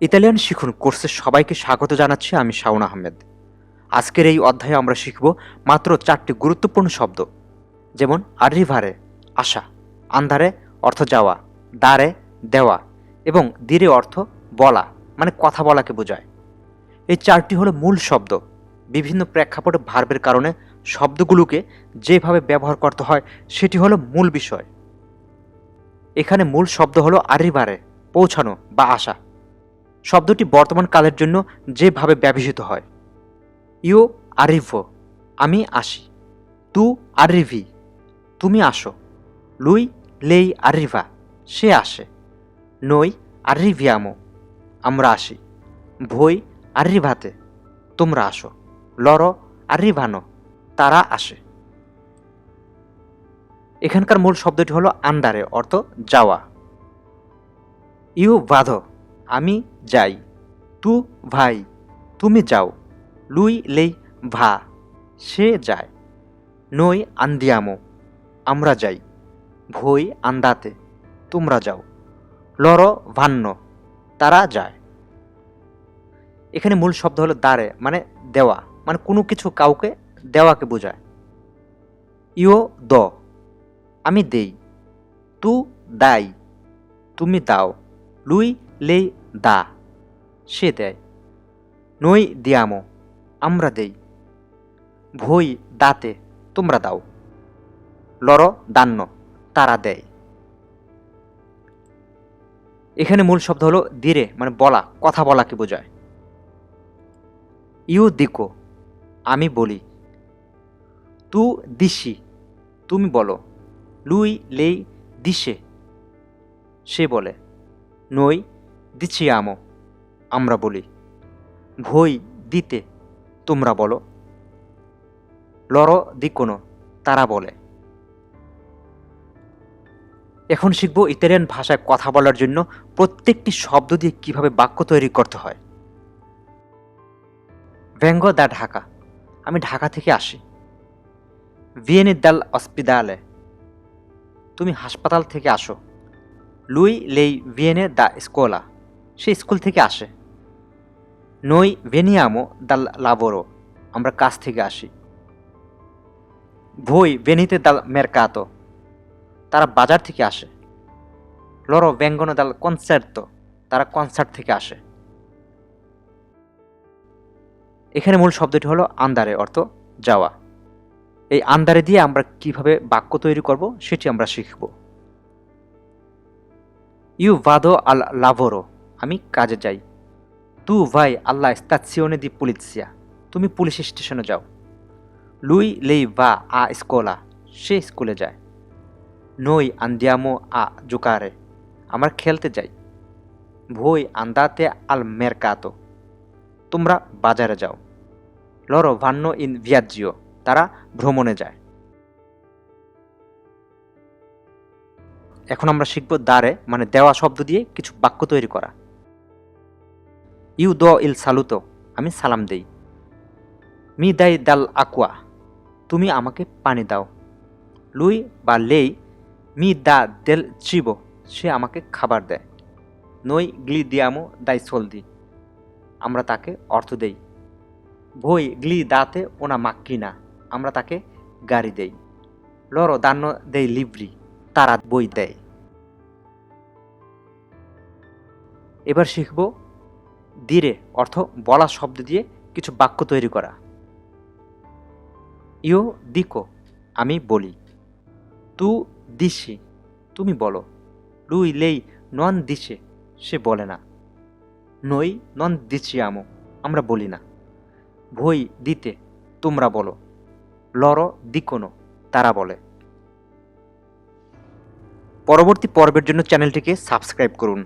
Italian শিখুন কোর্সে সবাইকে স্বাগত জানাচ্ছি আমি শাওন আহমেদ। আজকের এই অধ্যায়ে আমরা শিখব মাত্র চারটি গুরুত্বপূর্ণ শব্দ, যেমন আরিভারে আসা, আন্ধারে, অর্থ যাওয়া, দ্বারে, দেওয়া এবং দিরে অর্থ বলা মানে কথা বলাকে বোঝায়। এই চারটি হলো মূল শব্দ। বিভিন্ন প্রেক্ষাপটে ভার্বের কারণে শব্দগুলোকে যেভাবে ব্যবহার করতে হয়, সেটি হলো মূল বিষয়। এখানে মূল শব্দ হলো আরিভারে পৌঁছানো বা আসা। শব্দটি বর্তমান কালের জন্য যেভাবে ব্যবহৃত হয়। ইউ আরিভো, আমি আসি। তু আরিভি, তুমি আসো। লুই লেই আরিভা, সে আসে। নই আরিভিয়ামো, আমরা আসি। ভই আরিভাতে, তোমরা আসো। লরো আরিভানো, তারা আসে। এখানকার মূল শব্দটি হলো আন্ডারে অর্থ যাওয়া। ইউ বাধো আমি যাই। তু ভাই, তুমি যাও। লুই লেই ভা, সে যায়। নই আন্দিয়ামো, আমরা যাই। ভই আন্দাতে, তোমরা যাও। লর ভান্ন, তারা যায়। এখানে মূল শব্দ হলো দাঁড়ে মানে দেওয়া। মানে কোনো কিছু কাউকে দেওয়াকে বোঝায়। ইও দ, আমি দেই। তু দাই, তুমি দাও। লুই লেই দা, সে দেয়। নই দিয়ামো, আমরা দেই। ভই দাতে, তোমরা দাও। লর দান্ন, তারা দেয়। এখানে মূল শব্দ হলো দিরে মানে বলা, কথা বলাকে বোঝায়। ইউ দিকো, আমি বলি। তু দিশি, তুমি বলো। লুই লেই দিশে, সে বলে। নই দিচ্ছি আমো, আমরা বলি। ভই দিতে, তোমরা বলো। লর দিকোনো, তারা বলে। এখন শিখব ইতালিয়ান ভাষায় কথা বলার জন্য প্রত্যেকটি শব্দ দিয়ে কীভাবে বাক্য তৈরি করতে হয়। ভেঙ্গ দা ঢাকা, আমি ঢাকা থেকে আসি। ভিয়েনি দাল অসপিদালে তুমি হাসপাতাল থেকে আসো। লুই লেই ভিয়েনে দা স্কোলা সে স্কুল থেকে আসে। নই ভেনিয়ামো দাল লাবোরো আমরা কাজ থেকে আসি। ভই ভেনিতে দাল মেরকাতো, তারা বাজার থেকে আসে। লরো ব্যঙ্গন দাল কনসার্তো, তারা কনসার্ট থেকে আসে। এখানে মূল শব্দটি হলো আন্দারে অর্থ যাওয়া। এই আন্দারে দিয়ে আমরা কীভাবে বাক্য তৈরি করব, সেটি আমরা শিখব। ইউ ভাদো আল লাভোরো আমি কাজে যাই। তু ভাই, আল্লাহ স্তাসিওনে দি পুলিশিয়া। তুমি পুলিশ স্টেশনে যাও। লুই লেই va আ স্কোলা, সে স্কুলে যায়। নই আন্দিয়ামো আ জুকারে, আমরা খেলতে যাই। ভই আন্দাতে আল মেরকাতো, তোমরা বাজারে যাও। লরো ভান্ন ইন ভিয়াজিও তারা ভ্রমণে যায়। এখন আমরা শিখব দ্বারে মানে দেওয়া শব্দ দিয়ে কিছু বাক্য তৈরি করা। ইউ দ ইল সালুতো, আমি সালাম দেই। মি দাই দাল আকুয়া, তুমি আমাকে পানি দাও। লুই বা লেই, মি দা দেল চিবো, সে আমাকে খাবার দেয়। নই গ্লি দিয়ামো দাই সলদি আমরা তাকে অর্থ দেই। ভই গ্লি দাতে ওনা মাক্কিনা আমরা তাকে গাড়ি দেই। লরো দান্ন দেই লিব্রি তারা বই দেয়। এবার শিখব দিরে অর্থ বলা শব্দ দিয়ে কিছু বাক্য তৈরি করা। ইও দিকো, আমি বলি। তু দিশি, তুমি বলো। লুই লেই নন দিশে, সে বলে না। নই নন দিচ্ছি আমো, আমরা বলি না। ভই দিতে, তোমরা বলো। লর দিকোনো তারা বলে। পরবর্তী পর্বের জন্য চ্যানেলটিকে সাবস্ক্রাইব করুন।